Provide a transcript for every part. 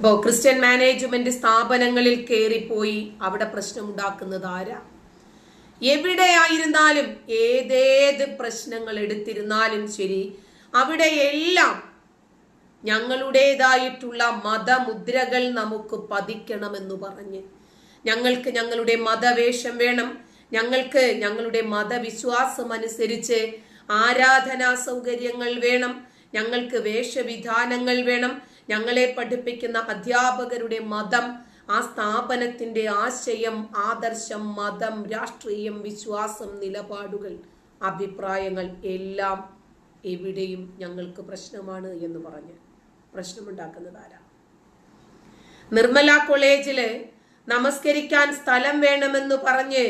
Christian management സ്ഥാപനങ്ങളിൽ കയറിപ്പോയി അവിടെ പ്രശ്നമുണ്ടാക്കുന്നത് ആരാ? എവിടെയായിരുന്നാലും ഏതേത് പ്രശ്നങ്ങൾ എടുത്തിരുന്നാലും ശരി അവിടെയെല്ലാം ഞങ്ങളുടേതായിട്ടുള്ള മതമുദ്രകൾ നമുക്ക് പതിക്കണമെന്ന് പറഞ്ഞ്. ഞങ്ങൾക്ക് ഞങ്ങളുടെ മതവേഷം വേണം. ഞങ്ങൾക്ക് ഞങ്ങളുടെ മതവിശ്വാസം അനുസരിച്ച് ആരാധനാ സൗകര്യങ്ങൾ വേണം. ഞങ്ങൾക്ക് വേഷവിധാനങ്ങൾ വേണം. ഞങ്ങളെ പഠിപ്പിക്കുന്ന അധ്യാപകരുടെ മതം ആ സ്ഥാപനത്തിന്റെ ആശയം ആദർശം മതം രാഷ്ട്രീയം വിശ്വാസം നിലപാടുകൾ അഭിപ്രായങ്ങൾ എല്ലാം എവിടെയും ഞങ്ങൾക്ക് പ്രശ്നമാണ് എന്ന് പറഞ്ഞ് പ്രശ്നമുണ്ടാക്കുന്നത് ആരാ? നിർമ്മല കോളേജിൽ നമസ്കരിക്കാൻ സ്ഥലം വേണമെന്ന് പറഞ്ഞ്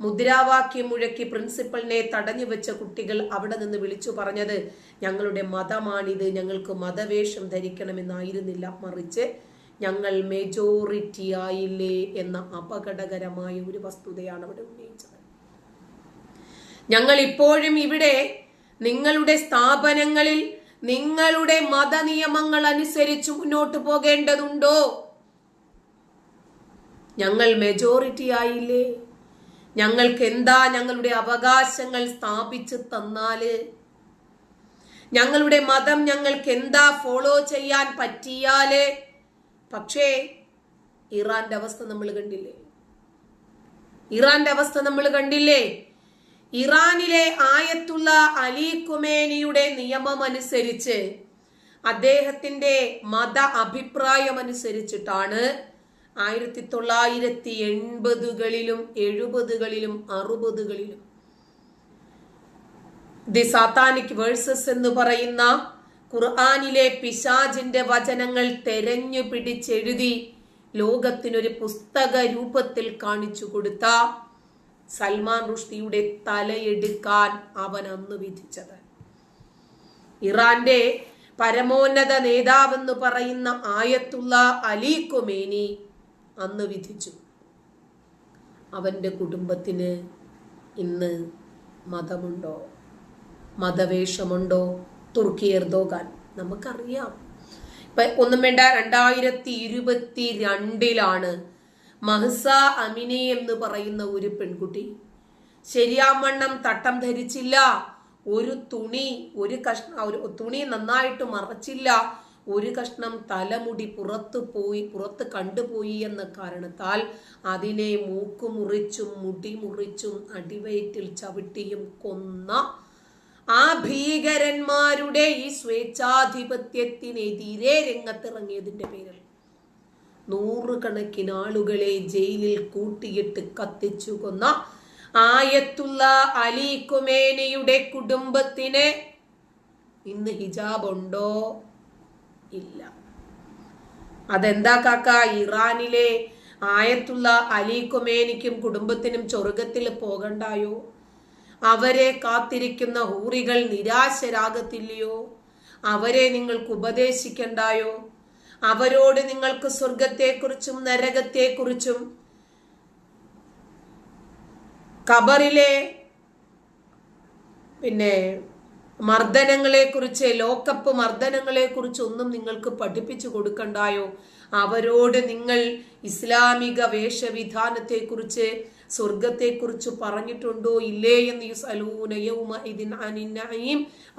മുദ്രാവാക്യം മുഴക്കി പ്രിൻസിപ്പലിനെ തടഞ്ഞു വെച്ച കുട്ടികൾ അവിടെ നിന്ന് വിളിച്ചു പറഞ്ഞത് ഞങ്ങളുടെ മതമാണിത് ഞങ്ങൾക്ക് മതവേഷം ധരിക്കണമെന്നായിരുന്നില്ല മറിച്ച് ഞങ്ങൾ മെജോറിറ്റി ആയില്ലേ എന്ന അപകടകരമായ ഒരു വസ്തുതയാണ് അവിടെ ഉന്നയിച്ചത്. ഞങ്ങൾ ഇപ്പോഴും ഇവിടെ നിങ്ങളുടെ സ്ഥാപനങ്ങളിൽ നിങ്ങളുടെ മതനിയമങ്ങൾ അനുസരിച്ച് മുന്നോട്ട് പോകേണ്ടതുണ്ടോ? ഞങ്ങൾ മെജോറിറ്റി ആയില്ലേ? ഞങ്ങൾക്ക് എന്താ ഞങ്ങളുടെ അവകാശങ്ങൾ സ്ഥാപിച്ചു തന്നാൽ? ഞങ്ങളുടെ മതം ഞങ്ങൾക്ക് എന്താ ഫോളോ ചെയ്യാൻ പറ്റിയാൽ? പക്ഷേ ഇറാന്റെ അവസ്ഥ നമ്മൾ കണ്ടില്ലേ? ഇറാന്റെ അവസ്ഥ നമ്മൾ കണ്ടില്ലേ? ഇറാനിലെ ആയത്തുള്ള അലി കുമേനിയുടെ നിയമം അനുസരിച്ച് അദ്ദേഹത്തിന്റെ മത അഭിപ്രായം അനുസരിച്ചിട്ടാണ് ആയിരത്തി തൊള്ളായിരത്തി എൺപതുകളിലും എഴുപതുകളിലും അറുപതുകളിലും. ദി സാത്താനിക് വേഴ്സസ് എന്ന് പറയുന്ന ഖുർആാനിലെ പിശാജിന്റെ വചനങ്ങൾ തെരഞ്ഞു പിടിച്ചെഴുതി ലോകത്തിനൊരു പുസ്തക രൂപത്തിൽ കാണിച്ചു കൊടുത്ത സൽമാൻ റുഷ്ദിയുടെ തലയെടുക്കാൻ അവൻ അന്ന് വിധിച്ചത്. ഇറാന്റെ പരമോന്നത നേതാവെന്ന് പറയുന്ന ആയത്തുള്ള അലി കൊമേനി അന്ന് വിധിച്ചു. അവന്റെ കുടുംബത്തിന് ഇന്ന് മതമുണ്ടോ? മതവേഷമുണ്ടോ? തുർക്കി എർദോഗാൻ? നമുക്കറിയാം. ഇപ്പൊ ഒന്നും വേണ്ട രണ്ടായിരത്തി ഇരുപത്തി രണ്ടിലാണ് മഹ്സ അമിനെ എന്ന് പറയുന്ന ഒരു പെൺകുട്ടി ശരിയാവണ്ണം തട്ടം ധരിച്ചില്ല. ഒരു തുണി ഒരു കഷ്ണ തുണി നന്നായിട്ട് മറച്ചില്ല. ഒരു കഷ്ണം തലമുടി പുറത്തു പോയി പുറത്ത് കണ്ടുപോയി എന്ന കാരണത്താൽ അതിനെ മൂക്ക് മുറിച്ചും മുടി മുറിച്ചും അടിവയറ്റിൽ ചവിട്ടിയും കൊന്ന ആ ഭീകരന്മാരുടെ ഈ സ്വേച്ഛാധിപത്യത്തിനെതിരെ രംഗത്തിറങ്ങിയതിന്റെ പേരിൽ നൂറുകണക്കിന് ആളുകളെ ജയിലിൽ കൂട്ടിയിട്ട് കത്തിച്ചു കൊന്ന ആയത്തുള്ള അലി കുമേനയുടെ കുടുംബത്തിന് ഇന്ന് ഹിജാബ് ഉണ്ടോ ഇല്ല. അതെന്താ കാക്ക? ഇറാനിലെ ആയത്തുള്ള അലി കുമേനിക്കും കുടുംബത്തിനും ചൊറുകത്തിൽ പോകണ്ടായോ? അവരെ കാത്തിരിക്കുന്ന ഹൂറികൾ നിരാശരാകത്തില്ലയോ? അവരെ നിങ്ങൾക്ക് ഉപദേശിക്കണ്ടായോ? അവരോട് നിങ്ങൾക്ക് സ്വർഗത്തെക്കുറിച്ചും നരകത്തെക്കുറിച്ചും കബറിലെ പിന്നെ മർദ്ദനങ്ങളെ കുറിച്ച് ലോക്കപ്പ് മർദ്ദനങ്ങളെ കുറിച്ച് ഒന്നും നിങ്ങൾക്ക് പഠിപ്പിച്ചു കൊടുക്കണ്ടായോ? അവരോട് നിങ്ങൾ ഇസ്ലാമിക വേഷവിധാനത്തെ കുറിച്ച് സ്വർഗത്തെ കുറിച്ച് പറഞ്ഞിട്ടുണ്ടോ? ഇല്ലേ എന്ന്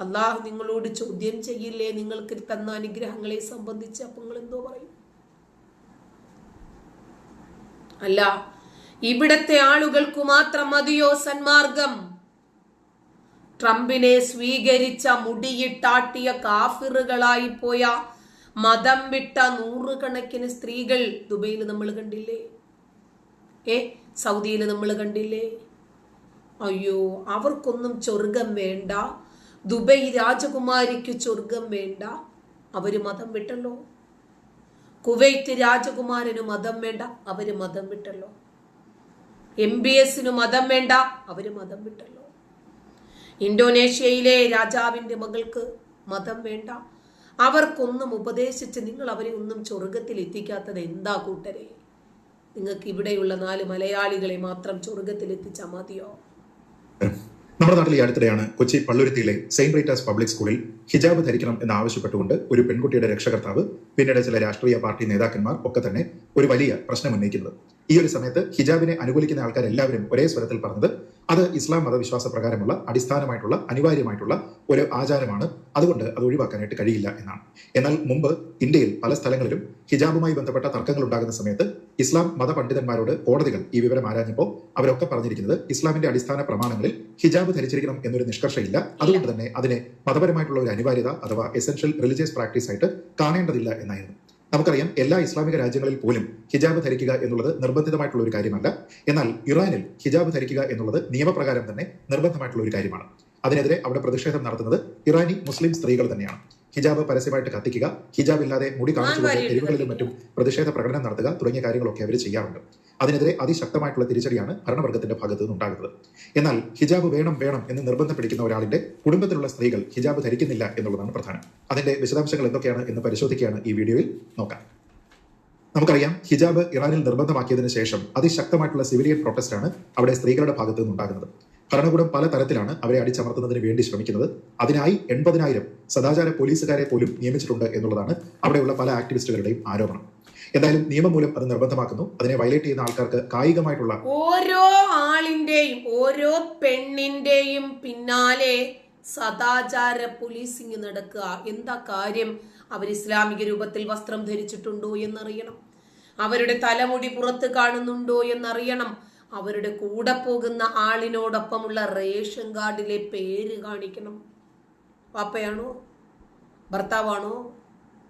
അള്ളാഹു നിങ്ങളോട് ചോദ്യം ചെയ്യില്ലേ? നിങ്ങൾക്ക് തന്ന അനുഗ്രഹങ്ങളെ സംബന്ധിച്ച് അപ്പൊ നിങ്ങൾ എന്തോ പറയും? അല്ല ഇവിടത്തെ ആളുകൾക്ക് മാത്രം മതിയോ സന്മാർഗം? ട്രംപിനെ സ്വീകരിച്ച മുടിയിട്ടാട്ടിയ കാഫിറുകളായി പോയ മതം വിട്ട നൂറുകണക്കിന് സ്ത്രീകൾ ദുബൈയിൽ നമ്മൾ കണ്ടില്ലേ? ഏ സൗദിയിൽ നമ്മൾ കണ്ടില്ലേ? അയ്യോ അവർക്കൊന്നും സ്വർഗം വേണ്ട. ദുബൈ രാജകുമാരിക്ക് സ്വർഗം വേണ്ട. അവർ മതം വിട്ടല്ലോ. കുവൈറ്റ് രാജകുമാരന് മതം വേണ്ട. അവർ മതം വിട്ടല്ലോ. എം ബി എസിന് മതം വേണ്ട. അവർ മതം വിട്ടല്ലോ. ഇന്തോനേഷ്യയിലെ രാജാവിന്റെ മകൾക്ക് മതം വേണ്ട. അവർക്കൊന്നും ഉപദേശിച്ച് നിങ്ങൾ അവരെ ഒന്നും സ്വർഗത്തിൽ എത്തിക്കാത്തത് എന്താ കൂട്ടരെ? നിങ്ങൾക്ക് ഇവിടെയുള്ള നാല് മലയാളികളെ മാത്രം സ്വർഗത്തിൽ എത്തിച്ചാൽ മതിയോ? നമ്മുടെ നാട്ടിൽ ഈ അടുത്തിടെയാണ് കൊച്ചി പള്ളുരുത്തിയിലെ സെയിന്റ് റീറ്റാസ് പബ്ലിക് സ്കൂളിൽ ഹിജാബ് ധരിക്കണം എന്ന് ആവശ്യപ്പെട്ടുകൊണ്ട് ഒരു പെൺകുട്ടിയുടെ രക്ഷകർത്താവ് പിന്നീട് ചില രാഷ്ട്രീയ പാർട്ടി നേതാക്കന്മാർ ഒക്കെ തന്നെ ഒരു വലിയ പ്രശ്നം ഉന്നയിക്കുന്നത്. ഈ ഒരു സമയത്ത് ഹിജാബിനെ അനുകൂലിക്കുന്ന ആൾക്കാർ എല്ലാവരും ഒരേ സ്വരത്തിൽ പറഞ്ഞത് അത് ഇസ്ലാം മതവിശ്വാസ പ്രകാരമുള്ള അടിസ്ഥാനമായിട്ടുള്ള അനിവാര്യമായിട്ടുള്ള ഒരു ആചാരമാണ്. അതുകൊണ്ട് അത് ഒഴിവാക്കാനായിട്ട് കഴിയില്ല എന്നാണ്. എന്നാൽ മുമ്പ് ഇന്ത്യയിൽ പല സ്ഥലങ്ങളിലും ഹിജാബുമായി ബന്ധപ്പെട്ട തർക്കങ്ങൾ ഉണ്ടാകുന്ന സമയത്ത് ഇസ്ലാം മതപണ്ഡിതന്മാരോട് കോടതികൾ ഈ വിവരം ആരാഞ്ഞപ്പോൾ അവരൊക്കെ പറഞ്ഞിരിക്കുന്നത് ഇസ്ലാമിന്റെ അടിസ്ഥാന പ്രമാണങ്ങളിൽ ഹിജാബ് ധരിച്ചിരിക്കണം എന്നൊരു നിഷ്കർഷയില്ല. അതുകൊണ്ട് തന്നെ അതിനെ മതപരമായിട്ടുള്ള ഒരു അനിവാര്യത അഥവാ എസെൻഷ്യൽ റിലീജിയസ് പ്രാക്ടീസ് ആയിട്ട് കാണേണ്ടതില്ല എന്നായിരുന്നു. നമുക്കറിയാം എല്ലാ ഇസ്ലാമിക രാജ്യങ്ങളിൽ പോലും ഹിജാബ് ധരിക്കുക എന്നുള്ളത് നിർബന്ധിതമായിട്ടുള്ള ഒരു കാര്യമല്ല. എന്നാൽ ഇറാനിൽ ഹിജാബ് ധരിക്കുക എന്നുള്ളത് നിയമപ്രകാരം തന്നെ നിർബന്ധമായിട്ടുള്ള ഒരു കാര്യമാണ്. അതിനെതിരെ അവിടെ പ്രതിഷേധം നടത്തുന്നത് ഇറാനി മുസ്ലിം സ്ത്രീകൾ തന്നെയാണ്. ഹിജാബ് പരസ്യമായിട്ട് കത്തിക്കുക ഹിജാബ് ഇല്ലാതെ മുടി കാണിച്ചുകൊണ്ട് തെരുവുകളിലും മറ്റും പ്രതിഷേധ പ്രകടനം നടത്തുക തുടങ്ങിയ കാര്യങ്ങളൊക്കെ അവർ ചെയ്യാറുണ്ട്. അതിനെതിരെ അതിശക്തമായിട്ടുള്ള തിരിച്ചടിയാണ് ഭരണവർഗത്തിന്റെ ഭാഗത്തു നിന്നുണ്ടാകുന്നത് എന്നാൽ ഹിജാബ് വേണം വേണം എന്ന് നിർബന്ധം പിടിക്കുന്ന ഒരാളിന്റെ കുടുംബത്തിലുള്ള സ്ത്രീകൾ ഹിജാബ് ധരിക്കുന്നില്ല എന്നുള്ളതാണ് പ്രധാനം. അതിന്റെ വിശദാംശങ്ങൾ എന്തൊക്കെയാണ് എന്ന് പരിശോധിക്കുകയാണ് ഈ വീഡിയോയിൽ നോക്കാം. നമുക്കറിയാം ഹിജാബ് ഇറാനിൽ നിർബന്ധമാക്കിയതിനു ശേഷം അതിശക്തമായിട്ടുള്ള സിവിലിയൻ പ്രൊട്ടസ്റ്റാണ് അവിടെ സ്ത്രീകളുടെ ഭാഗത്ത് നിന്നുണ്ടാകുന്നത് ഭരണകൂടം പല തരത്തിലാണ് അവരെ അടിച്ചമർത്തുന്നതിന് വേണ്ടി ശ്രമിക്കുന്നത്. അതിനായി എൺപതിനായിരം സദാചാര പോലീസുകാരെ പോലും നിയമിച്ചിട്ടുണ്ട് എന്നുള്ളതാണ് അവിടെയുള്ള പല ആക്ടിവിസ്റ്റുകളുടെയും ആരോപണം. എന്തായാലും നിയമം മൂലം അത് നിർബന്ധമാക്കുന്നു. അതിനെ വയലേറ്റ് ചെയ്യുന്ന ആൾക്കാർക്ക് കായികമായിട്ടുള്ള ഓരോ ആളിന്റെയും ഓരോ പെണ്ണിന്റെയും പിന്നാലെ സദാചാര പോലീസിങ് നടക്കുക. എന്താ കാര്യം? അവർ ഇസ്ലാമിക രൂപത്തിൽ വസ്ത്രം ധരിച്ചിട്ടുണ്ടോ എന്നറിയണം. അവരുടെ തലമുടി പുറത്ത് കാണുന്നുണ്ടോ എന്നറിയണം. അവരുടെ കൂടെ പോകുന്ന ആളിനോടൊപ്പമുള്ള റേഷൻ കാർഡിലെ പേര് കാണിക്കണം. പാപ്പയാണോ ഭർത്താവാണോ?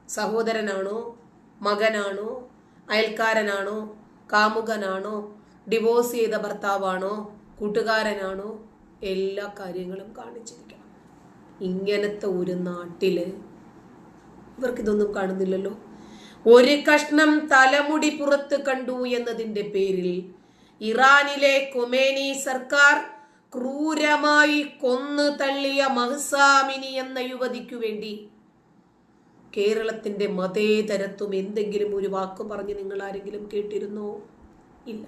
സഹോദരനാണോ? മകനാണോ? അയൽക്കാരനാണോ? കാമുകനാണോ? ഡിവോഴ്സ് ചെയ്ത ഭർത്താവാണോ? കൂട്ടുകാരനാണോ? എല്ലാ കാര്യങ്ങളും കാണിച്ചിരിക്കണം. ഇങ്ങനത്തെ ഒരു നാട്ടിൽ ഇവർക്കിതൊന്നും കാണുന്നില്ലല്ലോ. ഒരു കഷ്ണം തലമുടി പുറത്ത് കണ്ടു എന്നതിന്റെ പേരിൽ ഇറാനിലെ കൊമേനി സർക്കാർ ക്രൂരമായി കൊന്നു തള്ളിയ മഹസാമിനി എന്ന യുവതിക്കു വേണ്ടി. കേരളത്തിന്റെ മതേതരത്വം എന്തെങ്കിലും ഒരു വാക്ക് പറഞ്ഞ് നിങ്ങൾ ആരെങ്കിലും കേട്ടിരുന്നോ? ഇല്ല.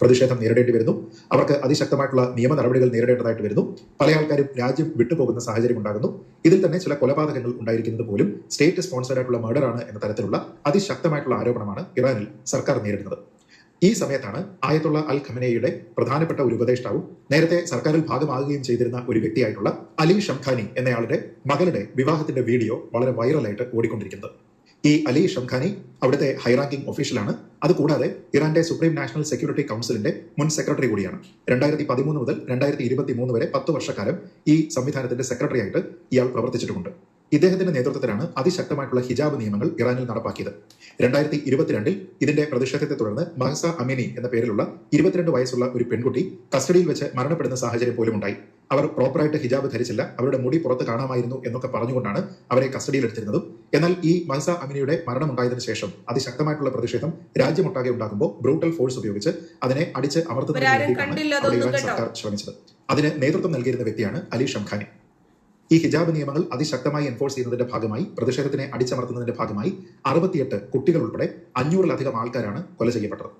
പ്രതിഷേധം നേരിടേണ്ടി വരുന്നു. അവർക്ക് അതിശക്തമായിട്ടുള്ള നിയമ നടപടികൾ നേരിടേണ്ടതായിട്ട് വരുന്നു. പല ആൾക്കാരും രാജ്യം വിട്ടുപോകുന്ന സാഹചര്യം ഉണ്ടാകുന്നു. ഇതിൽ തന്നെ ചില കൊലപാതകങ്ങൾ ഉണ്ടായിരിക്കുന്നത് പോലും സ്റ്റേറ്റ് സ്പോൺസർഡ് ആയിട്ടുള്ള മർഡർ ആണ് എന്ന തരത്തിലുള്ള അതിശക്തമായിട്ടുള്ള ആരോപണമാണ് ഇറാനിൽ സർക്കാർ നേരിടുന്നത്. ഈ സമയത്താണ് ആയത്തുള്ള അൽ ഖമനയുടെ പ്രധാനപ്പെട്ട ഒരു ഉപദേഷ്ടാവും നേരത്തെ സർക്കാരിൽ ഭാഗമാകുകയും ചെയ്തിരുന്ന ഒരു വ്യക്തിയായിട്ടുള്ള അലി ഷംഖാനി എന്നയാളുടെ മകളുടെ വിവാഹത്തിന്റെ വീഡിയോ വളരെ വൈറലായിട്ട് ഓടിക്കൊണ്ടിരിക്കുന്നത്. ഈ അലി ഷംഖാനി അവിടുത്തെ ഹൈറാങ്കിംഗ് ഒഫീഷ്യലാണ് അതുകൂടാതെ ഇറാന്റെ സുപ്രീം നാഷണൽ സെക്യൂരിറ്റി കൗൺസിലിന്റെ മുൻ സെക്രട്ടറി കൂടിയാണ്. രണ്ടായിരത്തി പതിമൂന്ന് മുതൽ രണ്ടായിരത്തി ഇരുപത്തി മൂന്ന് വരെ പത്ത് വർഷക്കാലം ഈ സംവിധാനത്തിന്റെ സെക്രട്ടറി ആയിട്ട് ഇയാൾ പ്രവർത്തിച്ചിട്ടുമുണ്ട്. ഇദ്ദേഹത്തിന്റെ നേതൃത്വത്തിലാണ് അതിശക്തമായിട്ടുള്ള ഹിജാബ് നിയമങ്ങൾ ഇറാനിൽ നടപ്പാക്കിയത്. രണ്ടായിരത്തി ഇരുപത്തിരണ്ടിൽ ഇതിന്റെ പ്രതിഷേധത്തെ തുടർന്ന് മഹസ അമിനി എന്ന പേരിലുള്ള ഇരുപത്തിരണ്ട് വയസ്സുള്ള ഒരു പെൺകുട്ടി കസ്റ്റഡിയിൽ വെച്ച് മരണപ്പെടുന്ന സാഹചര്യം പോലും ഉണ്ടായി അവർ പ്രോപ്പറായിട്ട് ഹിജാബ് ധരിച്ചില്ല. അവരുടെ മുടി പുറത്ത് കാണാമായിരുന്നു എന്നൊക്കെ പറഞ്ഞുകൊണ്ടാണ് അവരെ കസ്റ്റഡിയിൽ എടുത്തിരുന്നതും. എന്നാൽ ഈ മഹസ അമിനിയുടെ മരണമുണ്ടായതിനു ശേഷം അതിശക്തമായിട്ടുള്ള പ്രതിഷേധം രാജ്യമൊട്ടാകെ ഉണ്ടാകുമ്പോൾ ബ്രൂട്ടൽ ഫോഴ്സ് ഉപയോഗിച്ച് അതിനെ അടിച്ച് അമർത്തുന്നതിന് വേണ്ടിയിട്ടാണ് കേട്ടോ. സർക്കാർ ശ്രമിച്ചത്. അതിന് നേതൃത്വം നൽകിയിരുന്ന വ്യക്തിയാണ് അലി ഷംഖാനി. ഈ ഹിജാബ് നിയമങ്ങൾ അതിശക്തമായി എൻഫോഴ്സ് ചെയ്യുന്നതിന്റെ ഭാഗമായി പ്രതിഷേധത്തിനെ അടിച്ചമർത്തുന്നതിന്റെ ഭാഗമായി അറുപത്തിയെട്ട് കുട്ടികൾ ഉൾപ്പെടെ അഞ്ഞൂറിലധികം ആൾക്കാരാണ് കൊല ചെയ്യപ്പെട്ടത്.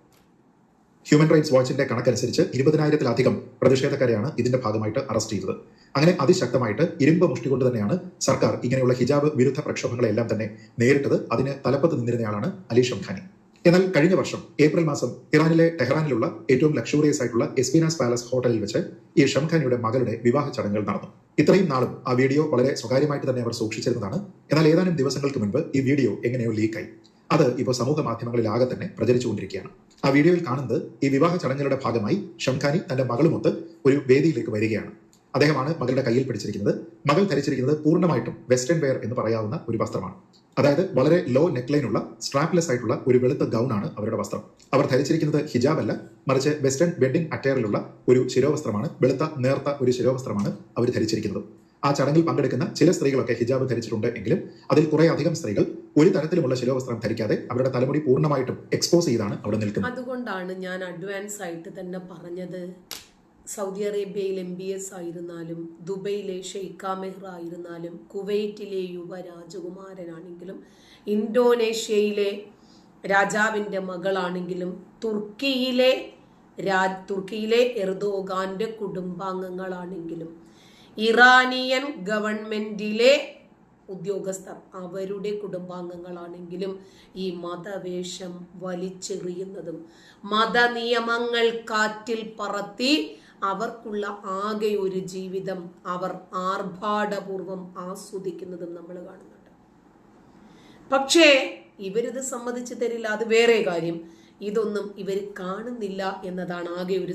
ഹ്യൂമൻ റൈറ്റ്സ് വാച്ചിന്റെ കണക്കനുസരിച്ച് ഇരുപതിനായിരത്തിലധികം പ്രതിഷേധക്കാരെയാണ് ഇതിന്റെ ഭാഗമായിട്ട് അറസ്റ്റ് ചെയ്തത്. അങ്ങനെ അതിശക്തമായിട്ട് ഇരുമ്പ് മുഷ്ടി കൊണ്ട് തന്നെയാണ് സർക്കാർ ഇങ്ങനെയുള്ള ഹിജാബ് വിരുദ്ധ പ്രക്ഷോഭങ്ങളെല്ലാം തന്നെ നേരിട്ടത്. അതിന് തലപ്പത്ത് നിന്നിരുന്നയാളാണ് അലി ഷംഖാനി. എന്നാൽ കഴിഞ്ഞ വർഷം ഏപ്രിൽ മാസം ഇറാനിലെ ടെഹ്റാനിലുള്ള ഏറ്റവും ലക്ഷൂറിയസ് ആയിട്ടുള്ള എസ്പിനാസ് പാലസ് ഹോട്ടലിൽ വെച്ച് ഈ ഷംഖാനിയുടെ മകളുടെ വിവാഹ ചടങ്ങുകൾ നടന്നു. ഇത്രയും നാളും ആ വീഡിയോ വളരെ സ്വകാര്യമായിട്ട് തന്നെ അവർ സൂക്ഷിച്ചിരുന്നതാണ്. എന്നാൽ ഏതാനും ദിവസങ്ങൾക്ക് മുൻപ് ഈ വീഡിയോ എങ്ങനെയോ ലീക്കായി. അത് ഇപ്പോൾ സമൂഹ മാധ്യമങ്ങളിലാകെ തന്നെ പ്രചരിച്ചുകൊണ്ടിരിക്കുകയാണ്. ആ വീഡിയോയിൽ കാണുന്നത് ഈ വിവാഹ ചടങ്ങുകളുടെ ഭാഗമായി ഷംഖാനി തന്റെ മകളുമൊത്ത് ഒരു വേദിയിലേക്ക് വരികയാണ്. അദ്ദേഹമാണ് മകളുടെ കയ്യിൽ പിടിച്ചിരിക്കുന്നത്. മകൾ ധരിച്ചിരിക്കുന്നത് പൂർണമായിട്ടും വെസ്റ്റേൺ വെയർ എന്ന് പറയാവുന്ന ഒരു വസ്ത്രമാണ്. അതായത് വളരെ ലോ നെക്ലൈനുള്ള സ്ട്രാപ്ലെസ് ആയിട്ടുള്ള ഒരു വെളുത്ത ഗൗൺ ആണ് അവരുടെ വസ്ത്രം. അവർ ധരിച്ചിരിക്കുന്നത് ഹിജാബ് അല്ല മറിച്ച് വെസ്റ്റേൺ വെഡിംഗ് അറ്റയറിലുള്ള ഒരു ശിരോവസ്ത്രമാണ് വെളുത്ത നേർത്ത ഒരു ശിരോവസ്ത്രമാണ് അവർ ധരിച്ചിരിക്കുന്നത്. ആ ചടങ്ങിൽ പങ്കെടുക്കുന്ന ചില സ്ത്രീകളൊക്കെ ഹിജാബ് ധരിച്ചിട്ടുണ്ട് എങ്കിലും അതിൽ കുറെ അധികം സ്ത്രീകൾ ഒരു തരത്തിലുമുള്ള ശിരോവസ്ത്രം ധരിക്കാതെ അവരുടെ തലമുടി പൂർണമായിട്ടും എക്സ്പോസ് ചെയ്താണ് അവിടെ നിൽക്കുന്നത്. അതുകൊണ്ടാണ് ഞാൻ അഡ്വാൻസ് ആയിട്ട് തന്നെ പറഞ്ഞത്. സൗദി അറേബ്യയിൽ എം ബി എസ് ആയിരുന്നാലും ദുബൈയിലെ ഷെയ്ഖ മെഹ്റ ആയിരുന്നാലും കുവൈറ്റിലെ യുവ രാജകുമാരനാണെങ്കിലും ഇന്തോനേഷ്യയിലെ രാജാവിന്റെ മകളാണെങ്കിലും തുർക്കിയിലെ രാ തുർക്കിയിലെ എർദോഗാന്റെ കുടുംബാംഗങ്ങളാണെങ്കിലും ഇറാനിയൻ ഗവൺമെന്റിലെ ഉദ്യോഗസ്ഥർ അവരുടെ കുടുംബാംഗങ്ങളാണെങ്കിലും ഈ മതവേഷം വലിച്ചെറിയുന്നതും മതനിയമങ്ങൾ കാറ്റിൽ പറത്തി അവർക്കുള്ള ആകെ ഒരു ജീവിതം അവർ ആർഭാടപൂർവം ആസ്വദിക്കുന്നതും നമ്മൾ കാണുന്നുണ്ട്. പക്ഷേ ഇവരിത് സമ്മതിച്ചു തരില്ല. അത് വേറെ കാര്യം. ഇതൊന്നും ഇവർ കാണുന്നില്ല എന്നതാണ് ആകെ ഒരു